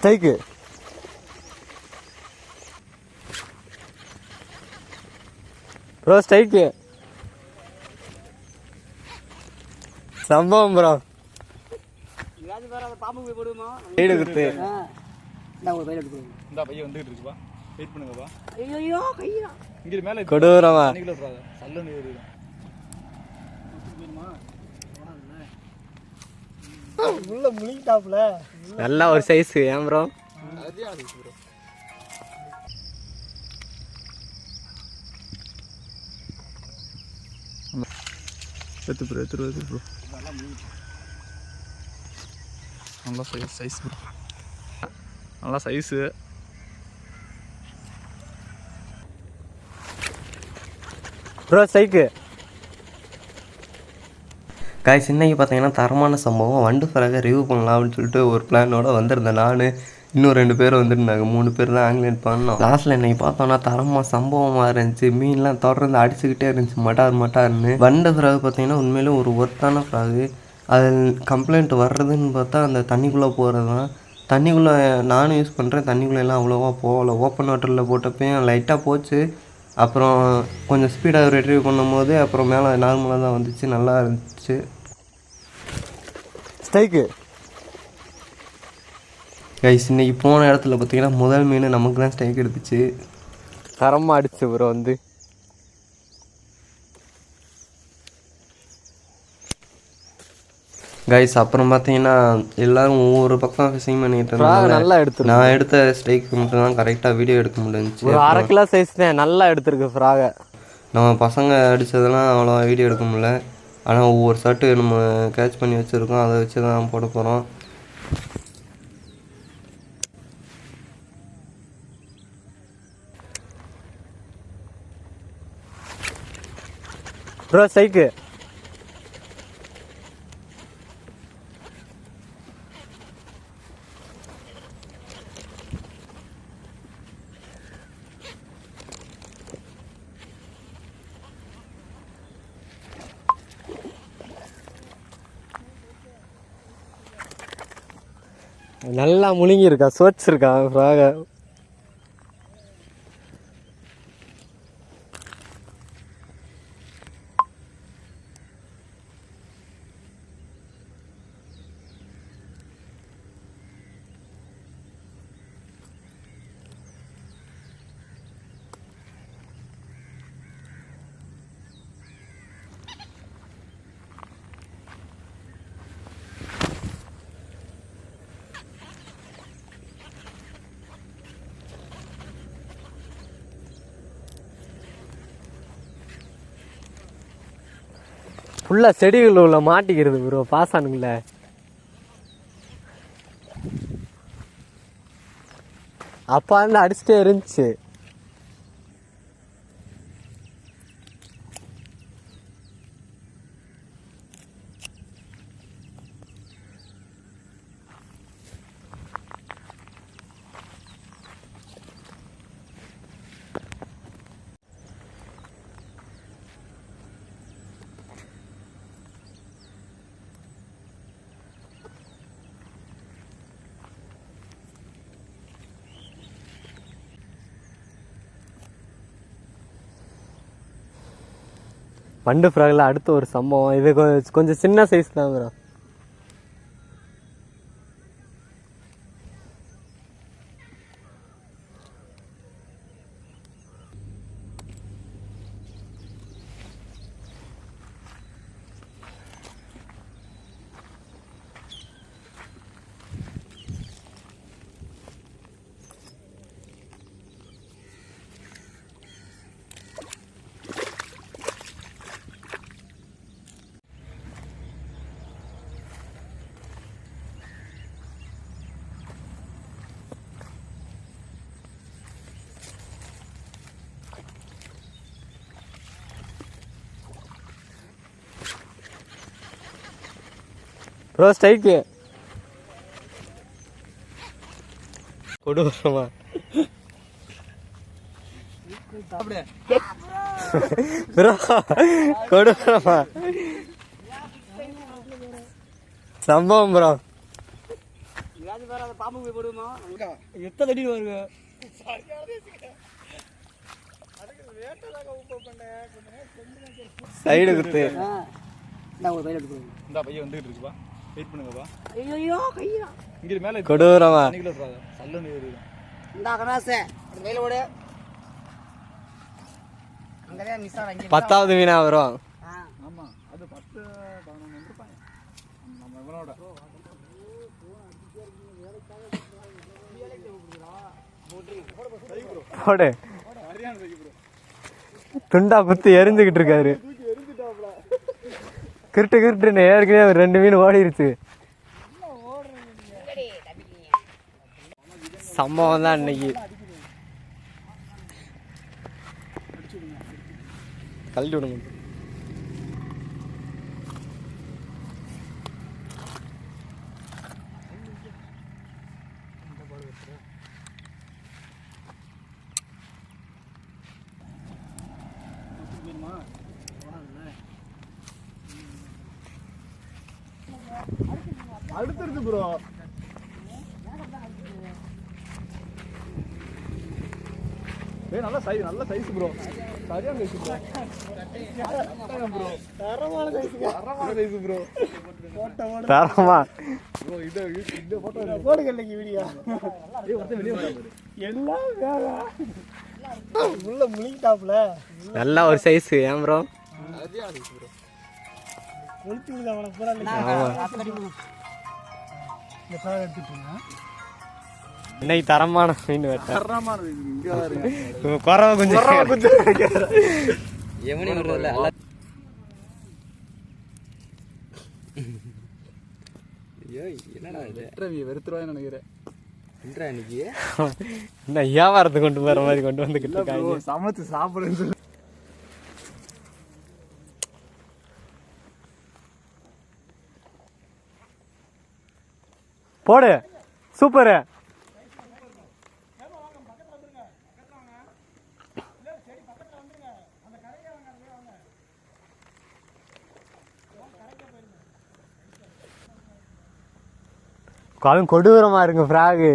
Strike bro strike சம்பவம் bro வீடு குத்து இந்த பையன் வந்துகிட்டு இருக்குப்பா வெயிட் பண்ணுங்கப்பா இங்க மேல கொடூரமா சல்லுன்னு உள்ள முழுங்கிட்டாப்புல. நல்லா ஒரு சைஸ் ஏன் ப்ரோ எடுத்து ப்ரோ எடுத்து எடுத்து ப்ரோ நல்லா சைஸ் சைஸ் ப்ரோ நல்லா சைஸு ப்ரோ ஸ்ட்ரைக்கு காய்ஸ் இன்னைக்கு பார்த்தீங்கன்னா தரமான சம்பவம். வண்டு ஃப்ராகை ரிவ்யூ பண்ணலாம் அப்படின்னு சொல்லிட்டு ஒரு பிளானோட வந்திருந்தேன். நான் இன்னும் ரெண்டு பேர் வந்திருந்தாங்க. மூணு பேர் தான் ஆங்கிலேட் பண்ணோம். லாஸ்ட்டில் என்னைக்கு பார்த்தோன்னா தரமாக சம்பவமாக இருந்துச்சு. மீன்லாம் தொடர்ந்து அடிச்சுக்கிட்டே இருந்துச்சு. மட்டார் மட்டார்னு. வண்டு ஃப்ராக் பார்த்தீங்கன்னா உண்மையிலே ஒரு ஒர்த்தான ஃப்ராகு அதில் கம்ப்ளைண்ட் வர்றதுன்னு பார்த்தா அந்த தண்ணிக்குள்ளே போகிறது தான். தண்ணிக்குள்ளே நானும் யூஸ் பண்ணுறேன் தண்ணிக்குள்ளே எல்லாம் அவ்வளோவா போகல. ஓப்பன் வாட்டரில் போட்டப்பையும் லைட்டாக போச்சு. அப்புறம் கொஞ்சம் ஸ்பீடாக ரெட்ரீவ் பண்ணும்போது அப்புறம் மேலே நார்மலாக தான் வந்துச்சு. நல்லா இருந்துச்சு. ஸ்ட்ரைக்கு கைஸ் இன்னைக்கு போன இடத்துல பார்த்தீங்கன்னா முதல் மீன் நமக்கு தான் ஸ்ட்ரைக் எடுத்துச்சு. தரமா அடிச்சு ப்ரோ வந்து. கைஸ் அப்புறம் பார்த்தீங்கன்னா எல்லாரும் ஒவ்வொரு பக்கம் ஃபிஷிங் பண்ணிட்டு இருந்தாங்க. நல்லா எடுத்துருக்கு. நான் எடுத்த ஸ்ட்ரைக் மட்டும் தான் கரெக்டாக வீடியோ எடுக்க முடிஞ்சுச்சு. ஒரு அரை கிலோ சைஸ் தான். நல்லா எடுத்திருக்கு ஃப்ராக நம்ம பசங்க அடித்ததெல்லாம் அவ்வளோ வீடியோ எடுக்க முடியல. ஆனால் ஒவ்வொரு ஷர்ட்டு நம்ம கேட்ச் பண்ணி வச்சுருக்கோம் அதை வச்சு தான் போட போகிறோம். ப்ரோ சைக்கு நல்லா முழுங்கி இருக்கா சோச்சிருக்கா ஃபுல்லாக செடிகள் உள்ள மாட்டிக்கிறது ப்ரோ பாசானுங்கள. அப்பா வந்து அடிச்சுட்டே இருந்துச்சு. பண்டு ஃப்ராகில் அடுத்த ஒரு சம்பவம். இது கொஞ்சம் சின்ன சைஸ் தான் ப்ரோ ப்ரோ ஸ்ட்ரைக்கு கொடூரமா. ப்ரோ கொடூரமா. சம்பவம் ப்ரோ எத்தனை அடி வருங்க சைடு குத்து. இந்த பையன் வந்துகிட்டு இருக்குப்பா வெயிட் பண்ணுங்கப்பா ஐயோ கையா இங்க மேல கொடூரமா. அன்னைக்குள்ள சொல்றாங்க சல்லுன்னு இந்த கணாசே கையில ஓடு. அங்கதான் மிஸ் ஆன பத்தாவது மீனா வரும். ஆமா அது பத்து பதினொன்று வந்துருப்பாங்க. நம்ம இவனோட. துண்டா குத்து எரிஞ்சுக்கிட்டு இருக்காரு. கிருட்டு கிருட்டுன்னு ஏற்கனவே ஒரு ரெண்டு மீன் ஓடிருச்சு. சம்பவம் தான் இன்னைக்கு. கழட்டி விடுங்க. அடுத்து ப்ரோ ஏய் நல்ல சைஸ் நல்ல சைஸ் ப்ரோ சரியான சைஸ் ப்ரோ ப்ரோ தரமான சைஸ் தரமான சைஸ் ப்ரோ தரமா. ப்ரோ இது இந்த போட்டோ போடுங்க இன்னைக்கு வீடியோ ஏய் ஒருத்தன் வெளிய வரான் எல்லாம் வேலை உள்ள முழுங்கிட்டாப்ல நல்ல ஒரு சைஸ் ஏன் ப்ரோ சரியான சைஸ் ப்ரோ கொளுத்தி விடுங்க அவனை பூரா இந்த எடுத்துட்டு இன்னைக்கு தரமான மீன் வெட்ட. தரமான சைஸ் இங்க பாருங்க குறவை கொஞ்சம் எவனி வருவதில்ல ஐயோ என்னடா இது? வெற்றவி வெறுத்துருவான்னு நினைக்கிறேன். என்ன வியாபாரத்துக்கு கொண்டு போற மாதிரி கொண்டு வந்துக்கிட்டு இருக்காங்க. சமைச்சு சாப்பிடுன்னு சொல்லி. போடு. சூப்பரு அதுவும் கொடூரமா இருக்கு ஃப்ராகு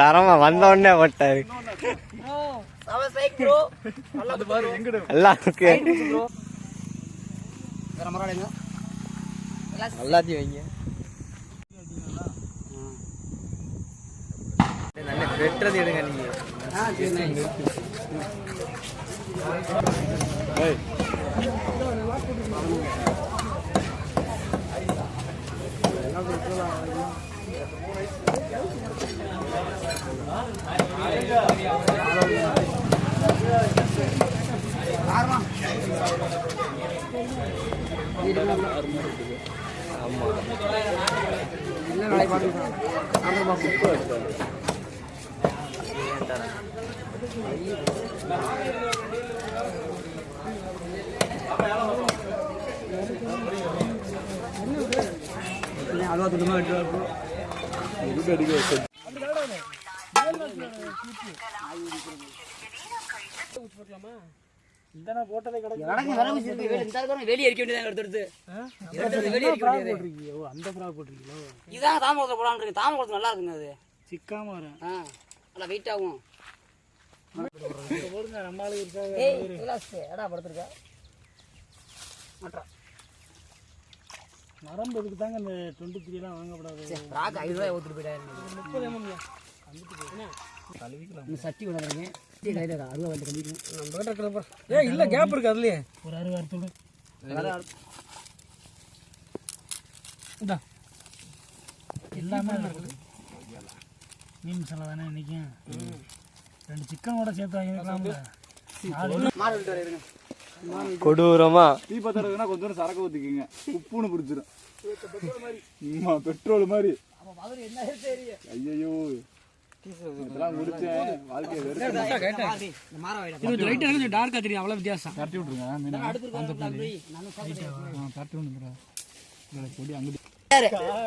தரமா வந்த உடனே போட்டாரு. அவன் இருக்கு எல்லாத்தையும் வைங்க. நல்ல எடுங்க நீங்க அல்வா துடுமா எடுத்து அடிக்க வச்சு இதான போட்டதே கிடக்கு. எனக்கு வர வச்சிருக்கு வெளிய இந்த தடவை வெளிய இருக்க வேண்டியதான் எடுத்து வெளிய இருக்க வேண்டியது போட்டிருக்கீங்க ஓ அந்த ஃப்ராக் போட்டிருக்கீங்களோ இதான் தாமரத்தில் போடான்னு இருக்கு. தாமரத்தில் நல்லா இருக்குங்க அது. சிக்காம வரேன் ஆ நல்லா வெயிட் ஆகும். போடுங்க நம்ம ஆளுக்கு இருக்காங்க ஏய் விலாஸ் எடா நரம்பு இதுக்கு தாங்க இந்த டுவெண்ட்டி த்ரீலாம் வாங்கப்படாது ராக் ஐநூறு ரூபாய் ஊற்றிட்டு போயிட்டாரு. முப்பது சட்டி விடாதீங்க கையில் அறுபது வந்து கண்டிக்கணும் ஏ இல்ல கேப் இருக்கு அதுலயே. ஒரு அறுபது அறுத்தோடு இந்தா. எல்லாமே இருக்குது மீன் மசாலா தானே இன்னைக்கு? ரெண்டு சிக்கன் கூட சேர்த்து இருங்க கொடூரமா. டீ பத்தறதுன்னா கொஞ்சம் சரக்கு ஊத்திக்கங்க. உப்புன்னு பிடிச்சிரும். ஆமா பெட்ரோல் மாதிரி. ஐயோ டார்க்காக தெரியும் அவ்வளோ வித்தியாசம். தட்டி விட்ருங்க மீனை தட்டி விட்டுறா கொடி அங்கிட்டு.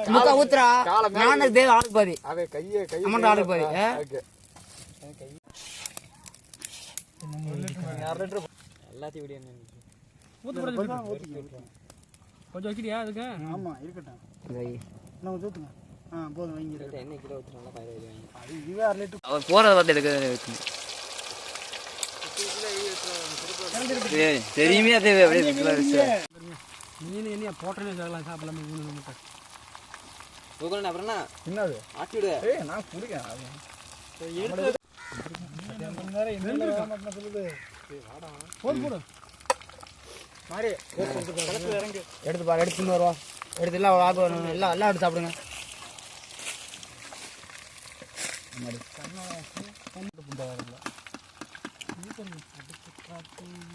முக்கா ஊத்துறா. நானும் தேவ ஆளுக்கு பாதி ஆளுக்கு ஆ? கொஞ்சம் வைக்கிறியா அதுக்கு? ஆமா இருக்கட்டும். நம்ம ஊத்துங்க ஆ போதும் வாங்கிடுறேன் அது இதுவே அரை லிட்டர். அவர் போறத பார்த்து எடுக்க தெரியுமே அது அப்படியே மீன் என்ன போட்டோன்னே சொல்லலாம் சாப்பிடலாம் மீன் நமக்கு அப்புறம் என்ன? என்னது? ஆட்டி விடு. ஏய் நான் குடிக்கேன் சொல்லுது? போடு போடு. மாறி களத்துல இறங்கு. எடுத்து பாரு எடுத்து தின்னு வருவா எடுத்து எல்லாம் எல்லாம் எடுத்து சாப்பிடுங்க.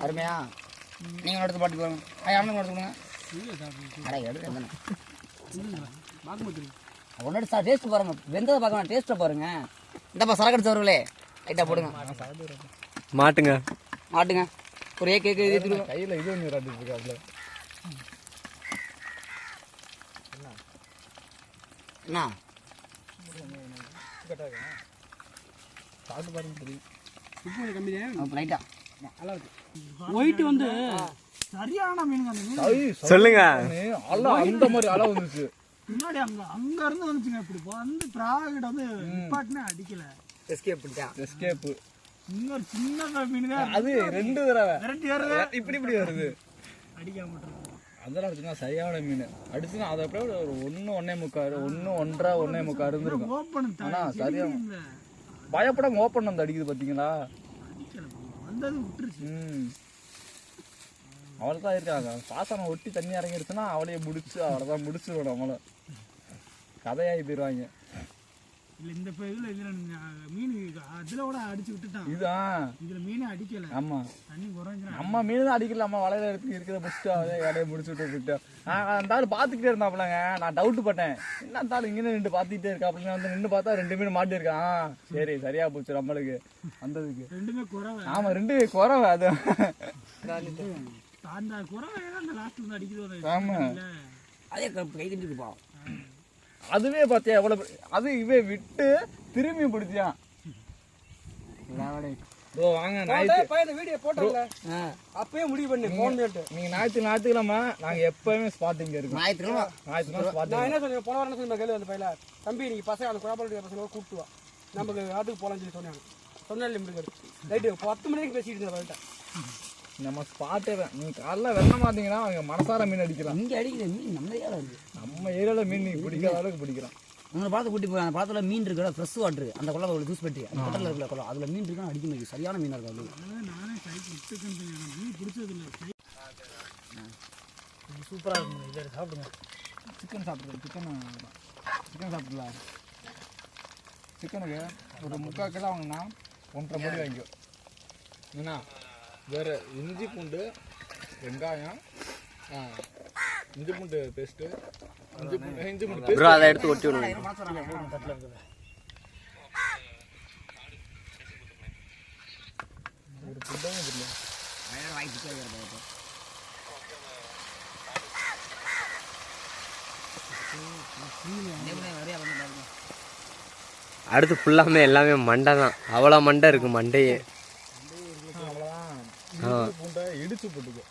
அருமையா? நீங்க எடுத்து பாட்டு பாருங்க ஐயா அண்ணன் எடுத்து கொடுங்க. அட எடுத்து ஒன்னோட சார் டேஸ்ட் பாருங்க. வெந்ததை பார்க்க வேணாம் டேஸ்ட்டை பாருங்க. இந்தப்பா சரக்கு எடுத்து வருங்களே லைட்டாக போடுங்க. மாட்டுங்க. மாட்டுங்க. ஒரு ஏ கேக்கு ஏற்றிடுவோம் கையில இது ஒன்று லைட்டா ஒயிட் வந்து சரியான மீனுங்க அந்த மீன். சொல்லுங்க. அல அந்த மாதிரி அலை வந்துச்சு. முன்னாடி அங்க அங்க இருந்து வந்துச்சுங்க இப்படி. வந்து பிராகிட்ட வந்து நிப்பாட்டினே அடிக்கல. எஸ்கேப் பண்ணிட்டேன் எஸ்கேப் இன்னொரு சின்ன மீன் தான். அது ரெண்டு தடவை. விரட்டி வருது? இப்படி இப்படி வருது. அடிக்காம விட்டுருக்கு அதெல்லாம் அடிச்சுன்னா சரியான மீன். அடிச்சுன்னா அதை அப்படியே ஒரு ஒன்று ஒன்னே முக்காரு ஒன்று ஒன்றரை ஒன்னே முக்காரு இருந்திருக்கும் ஓப்பன் ஆனா சரியா இல்ல. பயப்படாம ஓப்பன் வந்து அடிக்குது பார்த்தீங்களா ம். அவள் தான் இருக்காங்க. பாசனம் ஒட்டி தண்ணி இறங்கிருச்சுன்னா அவளையே முடிச்சு அவளை தான் முடிச்சு நம்மளை. கதையாகி போயிடுவாங்க இல்ல இந்த இதுல இதுல மீன் அதுல கூட அடிச்சு விட்டுட்டான். இதுதான் இதுல மீனே அடிக்கல. ஆமா. தண்ணி குறைஞ்சிடும் நம்ம மீன் தான் அடிக்கல நம்ம வலையில எடுத்து இருக்கிற முடிச்சுட்டு அவளே வேலையை முடிச்சு விட்டு விட்டோம் அந்த ஆள் பார்த்துக்கிட்டே இருந்தாப்லங்க நான் டவுட் பட்டேன். என்ன அந்த ஆள் இங்கே நின்று பார்த்துக்கிட்டே இருக்காப்ல வந்து நின்று பார்த்தா ரெண்டு மீன் மாட்டி இருக்கான் சரி சரியா போச்சு நம்மளுக்கு. வந்ததுக்கு. ரெண்டுமே குறவை? ஆமா ரெண்டு குறவை அது. அந்த குறவை அந்த அடிக்குது ஆமா. அதே கை தண்டிட்டு அதுவே பார்த்தியா எவ்வளவு பெரிய- அது இவே விட்டு திரும்பி பிடிச்சியான் ப்ரோ வாங்க ஞாயிற்று. வீடியோ போட்டோம்ல அப்பயே முடிவு பண்ணி போன் நீங்க ஞாயிற்று ஞாயிற்றுக்கிழமை நாங்க எப்பவுமே ஸ்பாட்டிங் இருக்கோம். ஞாயிற்றுக்கிழமை. ஞாயிற்றுக்கிழமை ஸ்பாட்டிங் என்ன சொன்னேன் போன வாரம் என்ன சொன்னேன் கேள்வி அந்த பையில தம்பி நீங்க பசங்க அந்த குழப்பாளுடைய பசங்க கூப்பிட்டு வா. நமக்கு ஆட்டுக்கு போலாம்னு சொல்லி சொன்னாங்க. சொன்னாலே முடியாது ரைட்டு பத்து மணிக்கு பேசிட்டு இருந்தேன் நம்ம ஸ்பாட்டே தான். நீங்க காலைல வெண்ண மாட்டீங்கன்னா அவங்க மனசார மீன் அடிக்கலாம். இங்க அடிக்கிற மீன் நம்ம ஏரியாவில் இருக்கு நம்ம ஏரியால மீன் நீங்க பிடிக்காத அளவுக்கு பிடிக்கிறோம் உங்களை பார்த்து கூட்டி போய் அந்த பழத்துல மீன் இருக்குல்ல ஃப்ரெஷ் வாட்டர் அந்த குளம் ஒரு ஜூஸ் பெட்டி. அந்த கடலில் இருக்கிற குளம் அதுல மீன் இருக்குன்னா அடிக்க முடியும் சரியான மீனா இருக்கும் அது. நானே மீன் பிடிச்சது இல்லை சூப்பரா இருக்கும். இதை சாப்பிடுங்க. சிக்கன் சாப்பிடுறது. சிக்கன் சிக்கன் சாப்பிடலாம் சிக்கனுக்கு ஒரு முக்கால் கிலோ வாங்கினா ஒன்றரை மணி வாங்கிக்கோ. என்ன வேற இஞ்சி பூண்டு வெங்காயம் இஞ்சி பூண்டு பேஸ்ட்டு இஞ்சி பூண்டு இஞ்சி பூண்டு பேஸ்ட் ப்ரோ அதை எடுத்து ஒட்டி விடுங்க. ஒரு புத்தகம் இல்லை. அடுத்து ஃபுல்லாமே எல்லாமே மண்டை தான் அவ்வளோ மண்டை இருக்கு மண்டையே. இடிச்சு போட்டுக்கோ.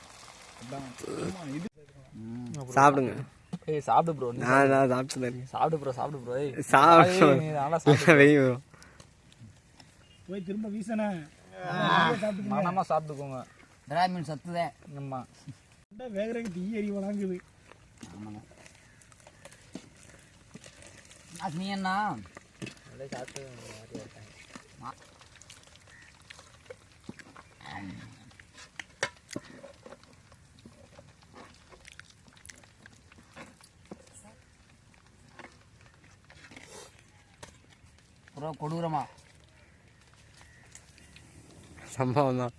சாப்பிடுங்க. ஏய் சாப்பிடு ப்ரோ நான் நான் சாப்பிட்டு சாப்பிடு ப்ரோ சாப்பிடு ப்ரோ ஏய் சாப்பிடு. நீ நல்லா சாப்பிடு வெய் bro. போய் திரும்ப வீசனே. மனமா சாப்பிட்டுக்கோங்க. திரா மீன் சத்துதே. ஆமா. வேகறதுக்கு தீ எரி வழங்குது. அது நீ என்ன? ப்ரோ கொடூரமாக சம்பவம் தான்